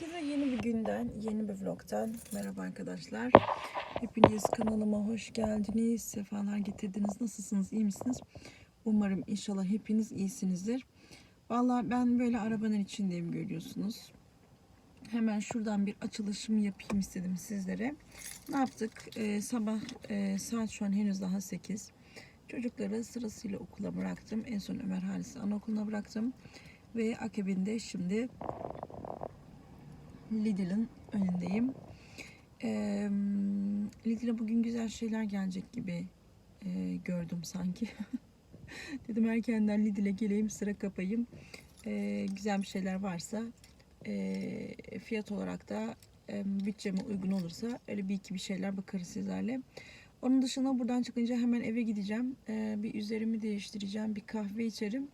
Herkese yeni bir günden, yeni bir vlogtan merhaba arkadaşlar. Hepiniz kanalıma hoş geldiniz, sefalar getirdiniz. Nasılsınız, iyi misiniz? Umarım inşallah hepiniz iyisinizdir. Vallahi ben böyle arabanın içindeyim görüyorsunuz. Hemen şuradan bir açılışımı yapayım istedim sizlere. Ne yaptık? Ee, sabah e, saat şu an henüz daha 8. Çocukları sırasıyla okula bıraktım. En son Ömer Halis'i anaokuluna bıraktım. Ve akabinde şimdi Lidl'in önündeyim. Ee, Lidl'e bugün güzel şeyler gelecek gibi e, gördüm sanki. Dedim erkenden Lidl'e geleyim sıra kapayım. Ee, güzel bir şeyler varsa e, fiyat olarak da e, bütçeme uygun olursa öyle bir iki bir şeyler bakarız sizlerle. Onun dışında buradan çıkınca hemen eve gideceğim. Ee, bir üzerimi değiştireceğim. Bir kahve içerim.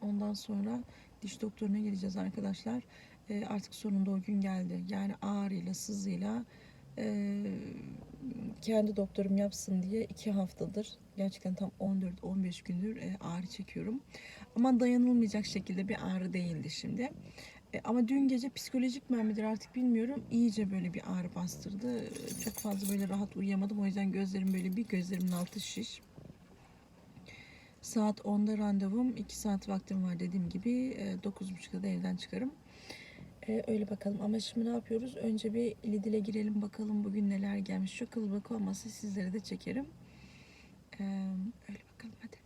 Ondan sonra diş doktoruna gideceğiz arkadaşlar. Ee, artık sonunda o gün geldi. Yani ağrıyla, sızıyla e, kendi doktorum yapsın diye iki haftadır gerçekten tam 14-15 gündür e, ağrı çekiyorum. Ama dayanılmayacak şekilde bir ağrı değildi şimdi. E, ama dün gece psikolojik mi midir artık bilmiyorum. İyice böyle bir ağrı bastırdı. E, Çok fazla böyle rahat uyuyamadım. O yüzden gözlerim böyle bir gözlerimin altı şiş. Saat 10'da randevum. 2 saat vaktim var dediğim gibi. E, 9.30'da da evden çıkarım. E, öyle bakalım. Ama şimdi ne yapıyoruz? Önce bir Lidl'e girelim bakalım bugün neler gelmiş. Çok kalabalık olmasa sizlere de çekerim. E, öyle bakalım hadi.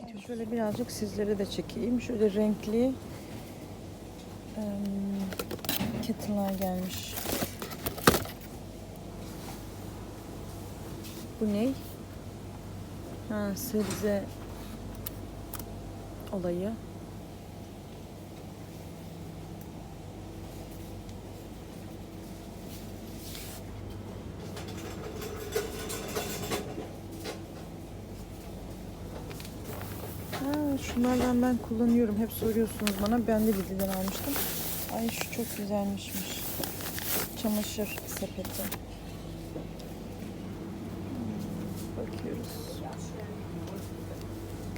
Gidiyoruz. Şöyle birazcık sizlere de çekeyim. Şöyle renkli e, kettle'lar gelmiş. Bu ne? Ha, sebze olayı. Ha, şunlardan ben kullanıyorum. Hep soruyorsunuz bana. Ben de Lidl'den almıştım. Ay şu çok güzelmişmiş. Çamaşır sepeti. Bakıyoruz.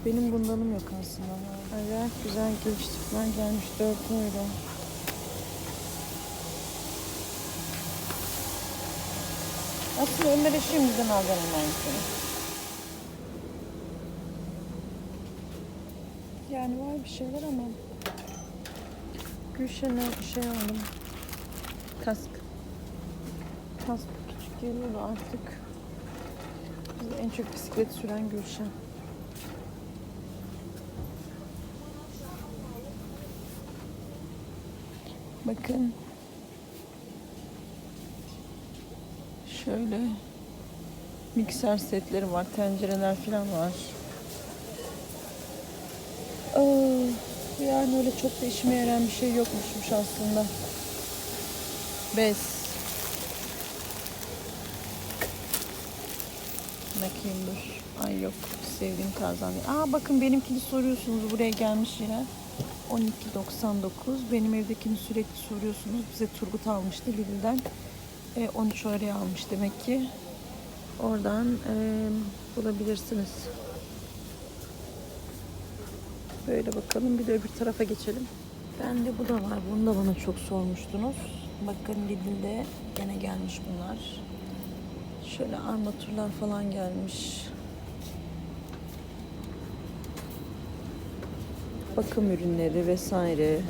Benim bundanım yok aslında. Evet güzel geliştirmeler gelmiş 4 euro. Aslında Ömer'e şimdiden alacağım aynısını. Yani var bir şeyler ama Gülşen'e şey aldım. Kask. Kask küçük geliyordu artık. Biz en çok bisiklet süren Gülşen. Bakın. Şöyle mikser setleri var, tencereler falan var. Yani öyle çok da işime yarayan bir şey yokmuşmuş aslında. Bez. Bakayım dur. Ay yok. Sevdiğim tarzdan değil. Aa bakın benimkini soruyorsunuz. Buraya gelmiş yine. 12.99. Benim evdekini sürekli soruyorsunuz. Bize Turgut almıştı Lidl'den. E, 13 oraya almış demek ki. Oradan e, bulabilirsiniz. Böyle bakalım. Bir de öbür tarafa geçelim. Bende bu da var. Bunu da bana çok sormuştunuz. Bakın Lidl'de gene gelmiş bunlar. Şöyle armatürler falan gelmiş. Bakım ürünleri vesaire.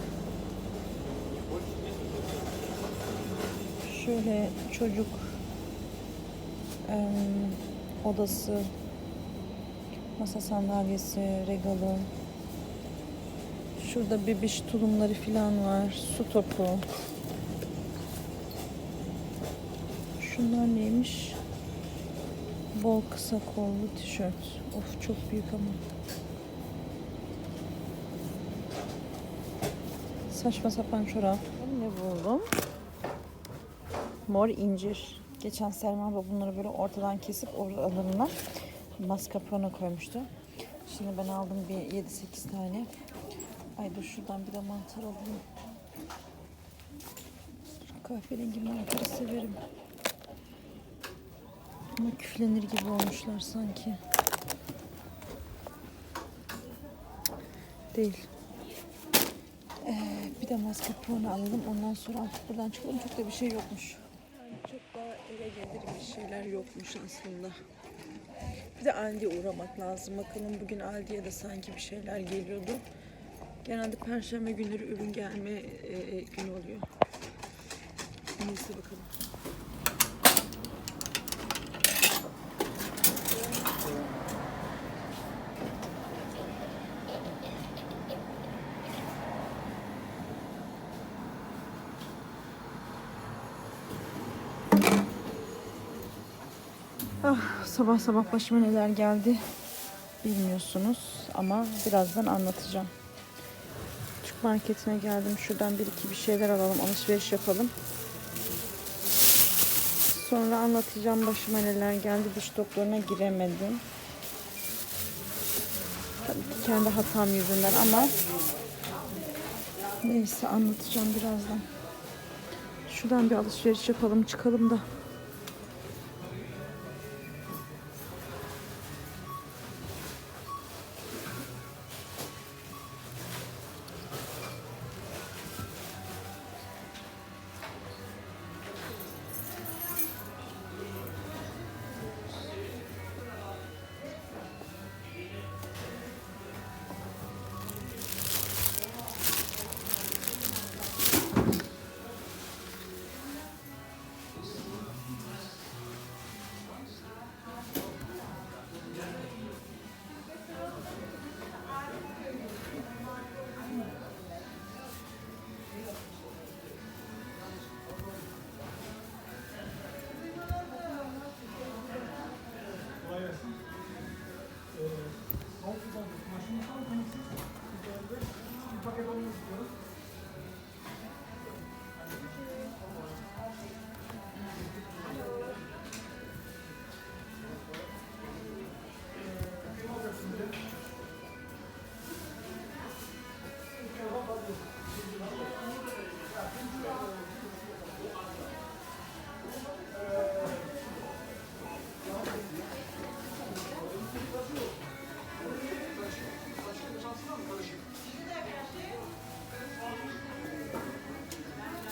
Şöyle çocuk em, odası, masa sandalyesi, regalı. Şurada bebiş tulumları falan var. Su topu. Şunlar neymiş? Bol kısa kollu tişört. Of çok büyük ama. Saçma sapan çorap. Ne buldum? Mor incir. Geçen Selma abla bunları böyle ortadan kesip oralarına mascarpone koymuştu. Şimdi ben aldım bir 7-8 tane. Ay dur şuradan bir de mantar alayım. Kahverengi mantarı severim. Ama küflenir gibi olmuşlar sanki. Değil. Ee, bir de mascarpone alalım. Ondan sonra artık buradan çıkalım. Çok da bir şey yokmuş. Çok daha eve gelir bir şeyler yokmuş aslında. Bir de Aldi'ye uğramak lazım. Bakalım bugün Aldi'ye de sanki bir şeyler geliyordu. Genelde perşembe günleri ürün gelme e, e, günü oluyor. Neyse bakalım. Ah, sabah sabah başıma neler geldi bilmiyorsunuz ama birazdan anlatacağım. Marketine geldim. Şuradan bir iki bir şeyler alalım, alışveriş yapalım. Sonra anlatacağım başıma neler geldi. Diş doktoruna giremedim. Tabii kendi hatam yüzünden ama neyse anlatacağım birazdan. Şuradan bir alışveriş yapalım, çıkalım da.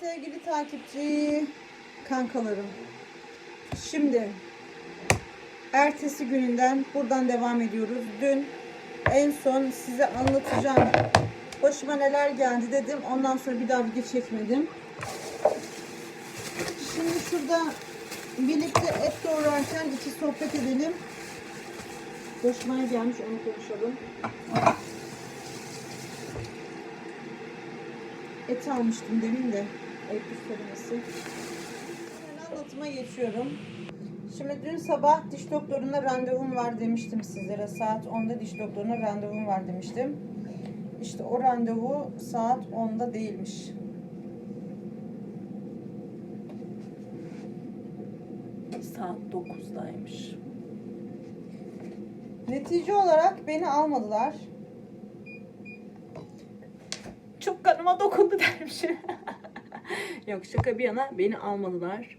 sevgili takipçi kankalarım. Şimdi ertesi gününden buradan devam ediyoruz. Dün en son size anlatacağım. Başıma neler geldi dedim. Ondan sonra bir daha video çekmedim. Şimdi şurada birlikte et doğrarken iki sohbet edelim. Başıma gelmiş onu konuşalım. Et almıştım demin de. Et sarması. Hemen anlatıma geçiyorum. Şimdi dün sabah diş doktoruna randevum var demiştim sizlere. Saat 10'da diş doktoruna randevum var demiştim. İşte o randevu saat 10'da değilmiş. Saat 9'daymış. Netice olarak beni almadılar. Çok kanıma dokundu dermişim. Yok şaka bir yana beni almadılar.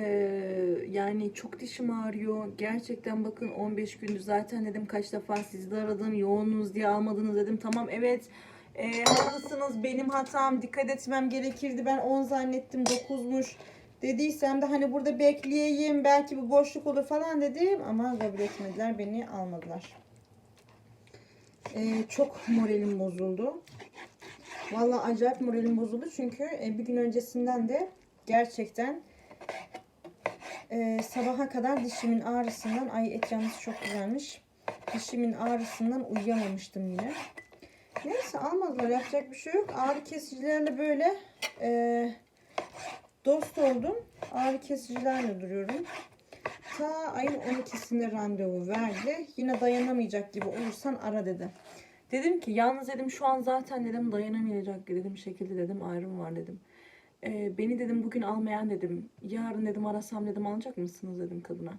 Ee, yani çok dişim ağrıyor. Gerçekten bakın 15 gündür zaten dedim kaç defa sizi de aradım. Yoğunuz diye almadınız dedim. Tamam evet e, haklısınız benim hatam. Dikkat etmem gerekirdi. Ben 10 zannettim 9'muş. Dediysem de hani burada bekleyeyim belki bir boşluk olur falan dedim ama kabul etmediler beni almadılar. Ee, çok moralim bozuldu. Vallahi acayip moralim bozuldu çünkü e, bir gün öncesinden de Gerçekten e, sabaha kadar dişimin ağrısından ay et yalnız çok güzelmiş. Dişimin ağrısından uyuyamamıştım yine. Neyse almadılar yapacak bir şey yok. Ağrı kesicilerle böyle e, dost oldum. Ağrı kesicilerle duruyorum. Ta ayın 12'sinde randevu verdi. Yine dayanamayacak gibi olursan ara dedi. Dedim ki yalnız dedim şu an zaten dedim dayanamayacak dedim şekilde dedim ayrım var dedim. Ee, beni dedim bugün almayan dedim. Yarın dedim arasam dedim alacak mısınız dedim kadına.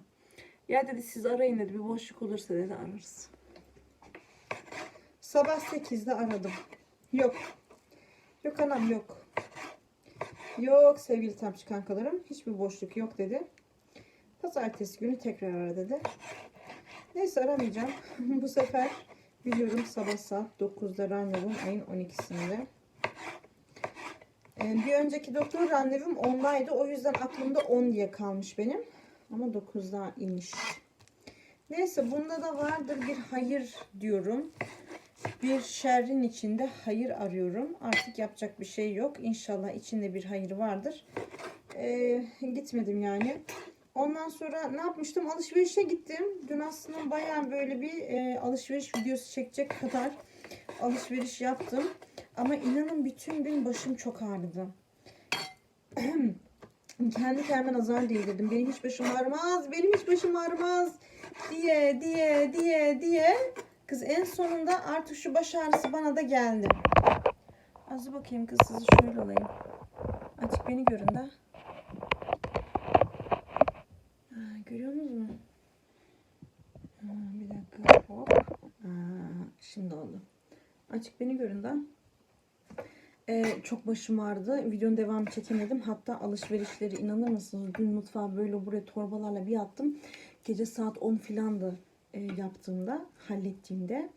Ya dedi siz arayın dedi bir boşluk olursa dedi ararız. Sabah 8'de aradım. Yok. Yok anam yok. Yok sevgili tapçı kankalarım. Hiçbir boşluk yok dedi. Pazartesi günü tekrar ara dedi. Neyse aramayacağım. Bu sefer biliyorum sabah saat 9'da randevum ayın 12'sinde. Ee, bir önceki doktor randevum 10'daydı. O yüzden aklımda 10 diye kalmış benim. Ama 9'da inmiş. Neyse bunda da vardır bir hayır diyorum. Bir şerrin içinde hayır arıyorum. Artık yapacak bir şey yok. İnşallah içinde bir hayır vardır. Ee, gitmedim yani. Ondan sonra ne yapmıştım? Alışverişe gittim. Dün aslında bayağı böyle bir e, alışveriş videosu çekecek kadar alışveriş yaptım. Ama inanın bütün gün başım çok ağrıdı. Kendi kendime nazar değdirdim. Benim hiç başım ağrımaz, benim hiç başım ağrımaz diye diye diye diye. Kız en sonunda artık şu baş ağrısı bana da geldi. Az bakayım kız sizi şöyle alayım. Açık beni görün de. Ha, görüyor musunuz? Ha, bir dakika hop. Ha, şimdi oldu. Açık beni görün de. Ee, çok başım ağrıdı. Videonun devamı çekemedim. Hatta alışverişleri inanır mısınız? Dün mutfağa böyle buraya torbalarla bir attım. Gece saat 10 filandı e, yaptığımda, hallettiğimde.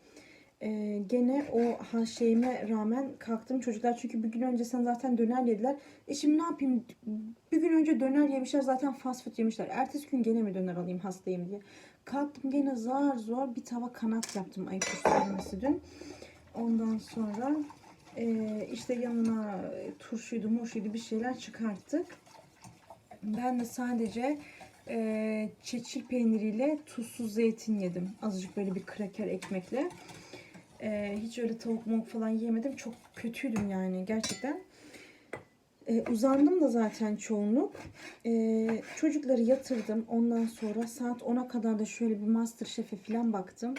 E, gene o ha şeyime rağmen kalktım çocuklar çünkü bir gün önce sen zaten döner yediler. E şimdi ne yapayım? Bir gün önce döner yemişler zaten fast food yemişler. Ertesi gün gene mi döner alayım hastayım diye. Kalktım gene zar zor bir tava kanat yaptım ayıp söylemesi dün. Ondan sonra e, işte yanına turşuydu murşuydu bir şeyler çıkarttık. Ben de sadece e, çeçil peyniriyle tuzsuz zeytin yedim. Azıcık böyle bir kraker ekmekle. E, hiç öyle tavuk mavuk falan yemedim. Çok kötüydüm yani gerçekten. E, uzandım da zaten çoğunluk. E, çocukları yatırdım. Ondan sonra saat 10'a kadar da şöyle bir Masterchef'e falan baktım.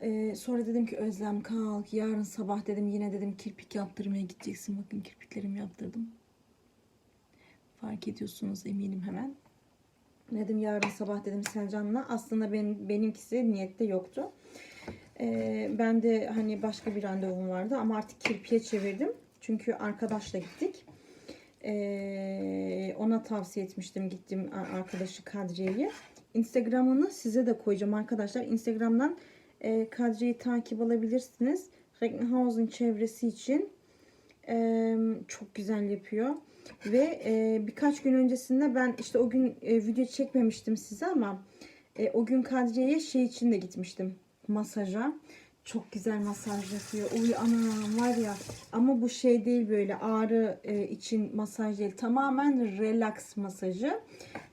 E, sonra dedim ki Özlem kalk yarın sabah dedim yine dedim kirpik yaptırmaya gideceksin. Bakın kirpiklerimi yaptırdım. Fark ediyorsunuz eminim hemen. Dedim yarın sabah dedim Selcan'la. Aslında benim, benimkisi niyette yoktu. Ee, ben de hani başka bir randevum vardı ama artık kirpiye çevirdim. Çünkü arkadaşla gittik. Ee, ona tavsiye etmiştim gittim arkadaşı Kadriye'yi. Instagram'ını size de koyacağım arkadaşlar. Instagram'dan e, Kadriye'yi takip alabilirsiniz. Recklinghausen çevresi için e, çok güzel yapıyor. Ve e, birkaç gün öncesinde ben işte o gün e, video çekmemiştim size ama e, o gün Kadriye'ye şey için de gitmiştim. Masaja. Çok güzel masaj yapıyor. Uy anam var ya. Ama bu şey değil böyle ağrı e, için masaj değil. Tamamen relax masajı.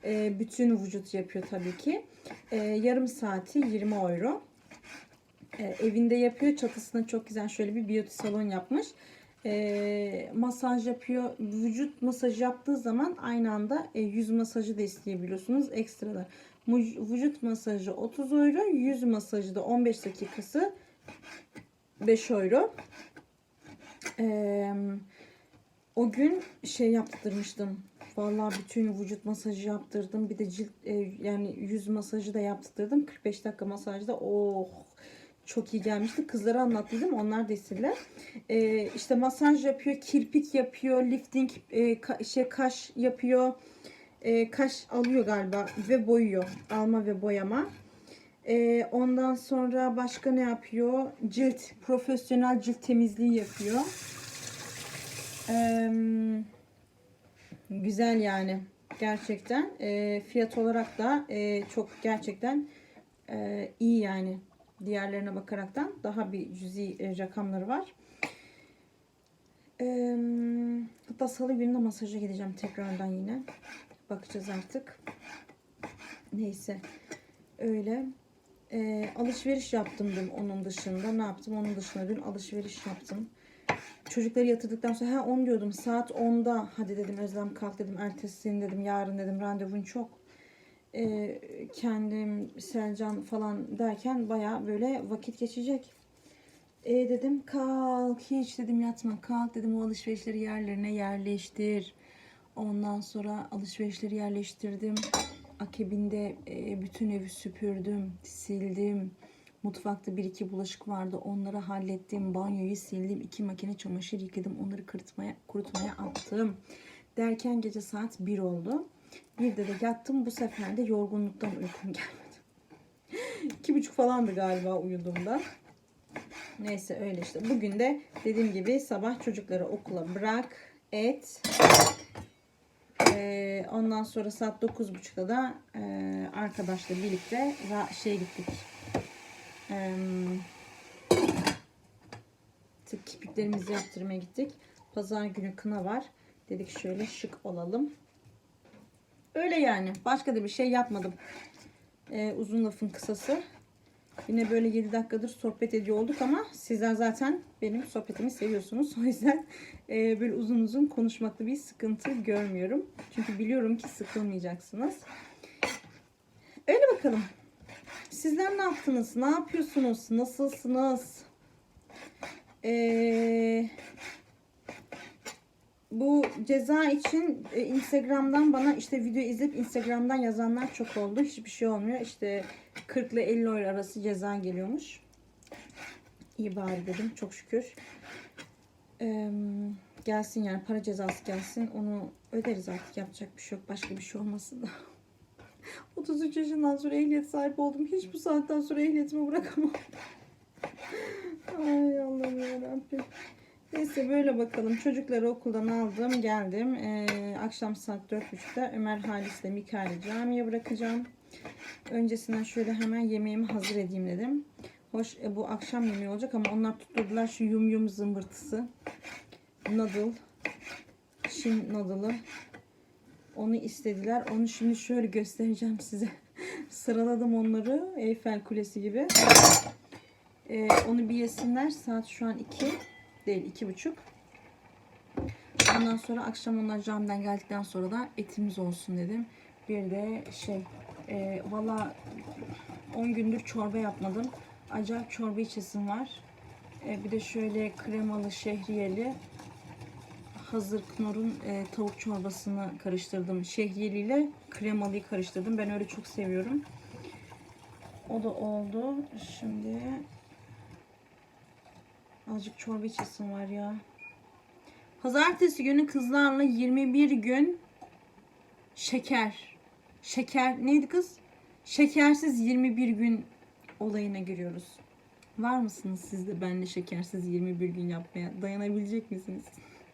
E, bütün vücut yapıyor tabii ki. E, yarım saati 20 euro. E, evinde yapıyor. Çatısına çok güzel şöyle bir beauty salon yapmış e, masaj yapıyor. Vücut masajı yaptığı zaman aynı anda e, yüz masajı da isteyebiliyorsunuz ekstralar. Vücut masajı 30 euro, yüz masajı da 15 dakikası 5 euro. E, o gün şey yaptırmıştım. Vallahi bütün vücut masajı yaptırdım. Bir de cilt e, yani yüz masajı da yaptırdım. 45 dakika masajda oh çok iyi gelmişti. Kızlara anlattıydım. Onlar da istediler. Ee, işte masaj yapıyor, kirpik yapıyor, lifting, e, ka- şey kaş yapıyor. E, kaş alıyor galiba ve boyuyor. Alma ve boyama. E, ondan sonra başka ne yapıyor? Cilt, profesyonel cilt temizliği yapıyor. E, güzel yani. Gerçekten. E, fiyat olarak da e, çok gerçekten e, iyi yani diğerlerine bakaraktan daha bir cüzi e, rakamları var. Hatta salı günü de masaja gideceğim tekrardan yine. Bakacağız artık. Neyse. Öyle. Ee, alışveriş yaptım dün onun dışında. Ne yaptım? Onun dışında dün alışveriş yaptım. Çocukları yatırdıktan sonra ha 10 diyordum. Saat 10'da hadi dedim Özlem kalk dedim. Ertesi dedim. Yarın dedim randevun çok. Ee, kendim Selcan falan derken baya böyle vakit geçecek. E dedim kalk hiç dedim yatma kalk dedim o alışverişleri yerlerine yerleştir. Ondan sonra alışverişleri yerleştirdim. Akabinde e, bütün evi süpürdüm, sildim. Mutfakta bir iki bulaşık vardı. Onları hallettim. Banyoyu sildim. iki makine çamaşır yıkadım. Onları kurutmaya, kurutmaya attım. Derken gece saat 1 oldu. Bir de de yattım. Bu sefer de yorgunluktan uykum gelmedi. İki buçuk falandı galiba uyuduğumda. Neyse öyle işte. Bugün de dediğim gibi sabah çocukları okula bırak, et. Ee, ondan sonra saat 9.30'da da e, arkadaşla birlikte şeye gittik. Ee, tık kirpiklerimizi yaptırmaya gittik. Pazar günü kına var. Dedik şöyle şık olalım. Öyle yani. Başka da bir şey yapmadım. Ee, uzun lafın kısası. Yine böyle 7 dakikadır sohbet ediyor olduk ama sizler zaten benim sohbetimi seviyorsunuz. O yüzden e, böyle uzun uzun konuşmakta bir sıkıntı görmüyorum. Çünkü biliyorum ki sıkılmayacaksınız. Öyle bakalım. Sizler ne yaptınız? Ne yapıyorsunuz? Nasılsınız? Ee, bu ceza için e, Instagram'dan bana işte video izleyip Instagram'dan yazanlar çok oldu. Hiçbir şey olmuyor. İşte 40 ile 50 euro arası ceza geliyormuş. İyi bari dedim. Çok şükür. Ee, gelsin yani para cezası gelsin. Onu öderiz artık. Yapacak bir şey yok. Başka bir şey olmasın da. 33 yaşından sonra ehliyet sahibi oldum. Hiç bu saatten sonra ehliyetimi bırakamam. Ay Allah'ım yarabbim. Neyse böyle bakalım. Çocukları okuldan aldım geldim. Ee, akşam saat 4.30'da Ömer Halis'le Mikail'i camiye bırakacağım. Öncesinden şöyle hemen yemeğimi hazır edeyim dedim. Hoş e, bu akşam yemeği olacak ama onlar tutturdular şu yum yum zımbırtısı. Noodle. Çin noodle'ı. Onu istediler. Onu şimdi şöyle göstereceğim size. Sıraladım onları. Eyfel Kulesi gibi. Ee, onu bir yesinler. Saat şu an 2 değil iki buçuk. Ondan sonra akşam onlar camiden geldikten sonra da etimiz olsun dedim. Bir de şey e, valla 10 gündür çorba yapmadım. Acayip çorba içesim var. E, bir de şöyle kremalı şehriyeli hazır Knorr'un e, tavuk çorbasını karıştırdım. Şehriyeli ile kremalıyı karıştırdım. Ben öyle çok seviyorum. O da oldu. Şimdi Azıcık çorba içesim var ya. Pazartesi günü kızlarla 21 gün şeker. Şeker neydi kız? Şekersiz 21 gün olayına giriyoruz. Var mısınız siz de benimle şekersiz 21 gün yapmaya? Dayanabilecek misiniz?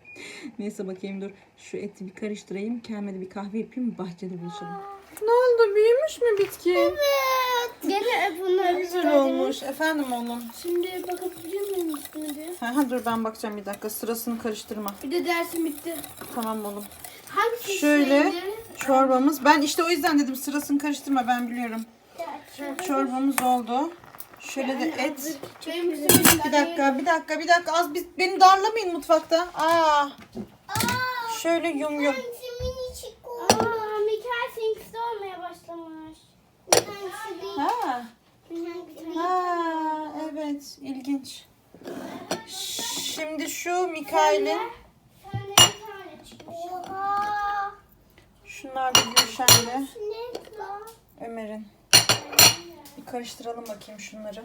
Neyse bakayım dur. Şu eti bir karıştırayım. Kendime de bir kahve yapayım. Bahçede buluşalım. Ne oldu? Büyümüş mü bitki? Gene bunları Güzel olmuş. Efendim oğlum. Şimdi bakabiliyor muyum üstüne bir? Ha, dur ben bakacağım bir dakika. Sırasını karıştırma. Bir de dersim bitti. Tamam oğlum. Hangisi Şöyle şeyleri? çorbamız. Ben işte o yüzden dedim sırasını karıştırma ben biliyorum. Çorbamız oldu. Şöyle de et. Benim üstüme Bir dakika, bir dakika, bir dakika. Az biz beni darlamayın mutfakta. Aa. Şöyle yum yum. Aa, Mikael seninkisi olmaya başlamış. Ha. Ha, evet, ilginç. Şimdi şu Mikail'in, şunlar da Gülşen'de? Ömer'in. Bir karıştıralım bakayım şunları.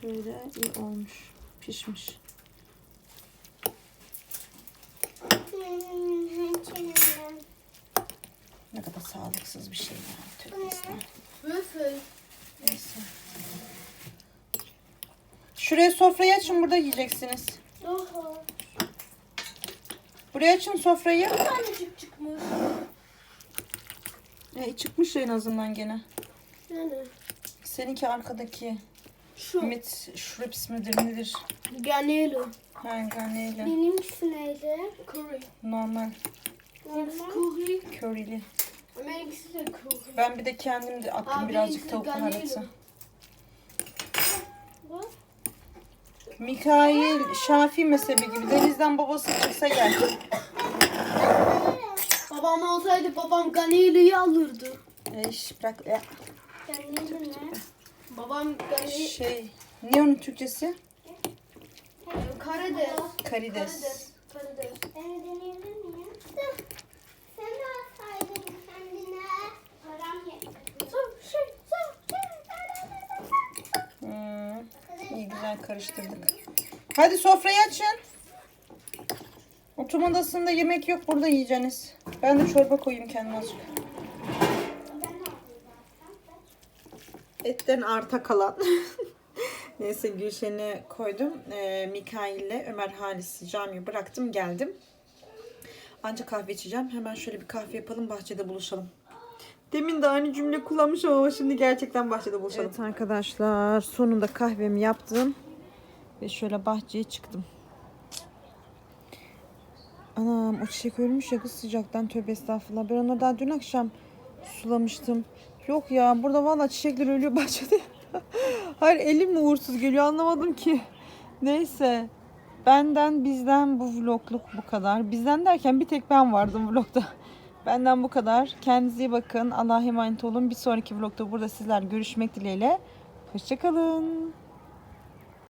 Şöyle iyi olmuş, pişmiş. Hmm, hançerimden. Ne kadar sağlıksız bir şey ya. Neyse. Şuraya sofrayı açın burada yiyeceksiniz. Oha. Buraya açın sofrayı. Bir tanecik çıkmış. E, çıkmış en azından gene. Yani Seninki arkadaki. şu Mit shrips midir nedir? Ganelo. Ha ganeyle. Benimkisi neydi? Curry. Normal Curry. curryli. Benimkisi de curry. Ben bir de kendim de attım Abi, birazcık tavuk baharatı. Bu? Mikail Şafi mezhebi gibi. Denizden babası çıksa gel. Babam olsaydı babam Ganelo'yu alırdı. Eş bırak. Ya. Ganelo ne? Babam Ganelo... Şey. Ne onun Türkçesi? Karides. Karides. Karides. Ben deneyebilir miyim? Sen alsaydın kendine param yetmedi. Hmm. İyi güzel karıştırdık. Hadi sofrayı açın. Oturma odasında yemek yok burada yiyeceğiniz. Ben de çorba koyayım kendime azıcık. Etten arta kalan. Neyse Gülşen'i koydum. Ee, Mikail'le Ömer Halis'i camiye bıraktım geldim. Ancak kahve içeceğim. Hemen şöyle bir kahve yapalım bahçede buluşalım. Demin de aynı cümle kullanmışım ama şimdi gerçekten bahçede buluşalım. Evet arkadaşlar sonunda kahvemi yaptım. Ve şöyle bahçeye çıktım. Anam o çiçek ölmüş ya kız sıcaktan tövbe estağfurullah. Ben onu daha dün akşam sulamıştım. Yok ya burada valla çiçekler ölüyor bahçede. Hayır elim mi uğursuz geliyor anlamadım ki. Neyse. Benden bizden bu vlogluk bu kadar. Bizden derken bir tek ben vardım vlogda. Benden bu kadar. Kendinize iyi bakın. Allah'a emanet olun. Bir sonraki vlogda burada sizler görüşmek dileğiyle. Hoşçakalın.